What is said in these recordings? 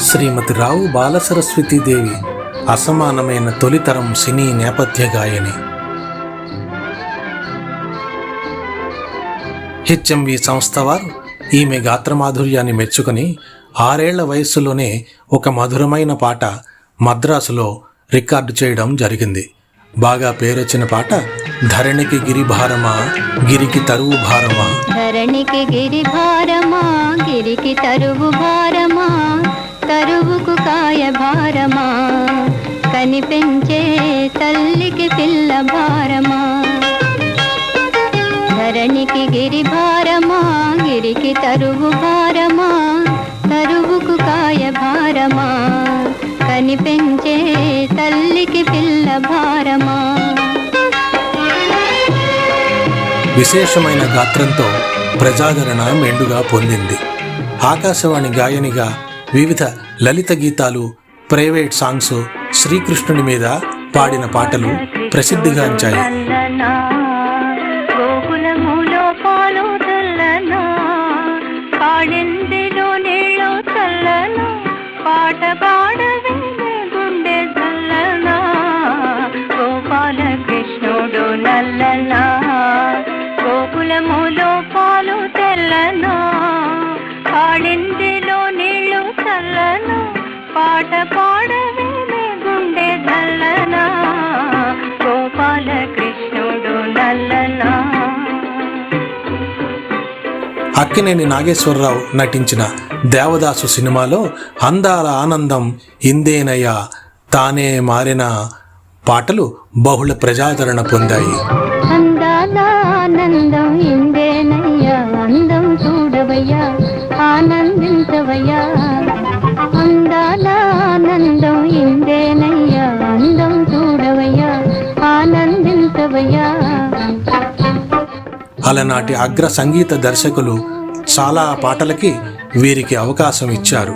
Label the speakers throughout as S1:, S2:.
S1: శ్రీమతి రావు బాలసరస్వతీదేవి అసమానమైన తొలితరం సినీ నేపథ్య గాయని. హెచ్ఎంవి సంస్థ వారు ఈమె గాత్రమాధుర్యాన్ని మెచ్చుకొని ఆరేళ్ళ వయస్సులోనే ఒక మధురమైన పాట మద్రాసులో రికార్డు చేయడం జరిగింది. బాగా పేరొచ్చిన పాట ధరణికి గిరిభారమా గిరికి తరువు భారమా?
S2: ధరణికి గిరి భారమా గిరికి తరువు భారమా తరువుకు కాయ భారమా? కనిపించే తల్లికి పిల్ల భారమా? ధరణికి గిరి భారమా గిరికి తరువు భారమా తరువుకు కాయ భారమా? కనిపించే తల్లికి పిల్ల భారమా.
S1: విశేషమైన గాత్రంతో ప్రజాదరణ మెండుగా పొందింది. ఆకాశవాణి గాయనిగా వివిధ లలిత గీతాలు ప్రైవేట్ సాంగ్స్ శ్రీకృష్ణుడి మీద పాడిన పాటలు ప్రసిద్ధిగాంచాయి.
S2: పాట పాడవే గుండె చల్లనా గోపాల కృష్ణుడు నల్లనా?
S1: అక్కినేని నాగేశ్వరరావు నటించిన దేవదాసు సినిమాలో అందాల ఆనందం ఇందేనయ్యా తానే మారిన పాటలు బహుళ ప్రజాదరణ పొందాయి.
S2: అందాల ఆనందం ఇందేనయ్యా అందం చూడవయ్యా ఆనందించవయ్యా.
S1: అలనాటి అగ్ర సంగీత దర్శకులు చాలా పాటలకి వీరికి అవకాశం ఇచ్చారు.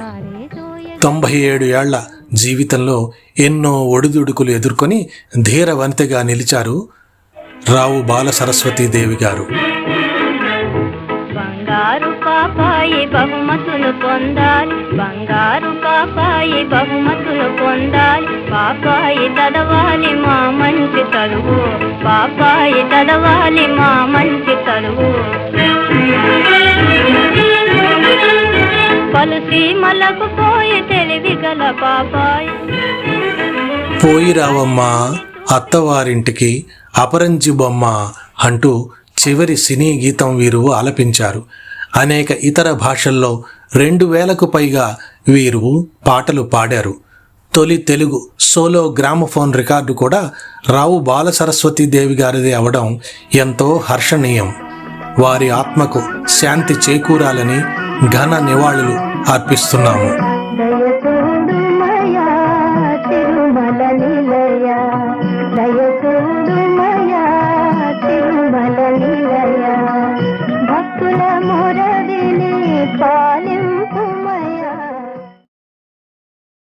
S1: తొంభై ఏడు ఏళ్ళ జీవితంలో ఎన్నో ఒడిదుడుకులు ఎదుర్కొని ధీరవంతిగా నిలిచారు రావు బాల సరస్వతీదేవి గారు.
S2: బంగారు పాపాయి బహుమతులు పొందాలి. బంగారు పాపాయి బహుమతులు పొందాలి. పాపాయి చదవాలి మా మంచి చదువు పాపాయి చదవాలి మా మంచి చదువు పోయి తెలివి గల పాపాయి.
S1: పోయి రావమ్మా అత్తవారింటికి అపరంజి బొమ్మ అంటూ చివరి సినీ గీతం వీరు ఆలపించారు. అనేక ఇతర భాషల్లో రెండు వేలకు పైగా వీరు పాటలు పాడారు. తొలి తెలుగు సోలో గ్రామఫోన్ రికార్డు కూడా రావు బాల దేవి గారిది అవడం ఎంతో హర్షణీయం. వారి ఆత్మకు శాంతి చేకూరాలని ఘన నివాళులు అర్పిస్తున్నాము.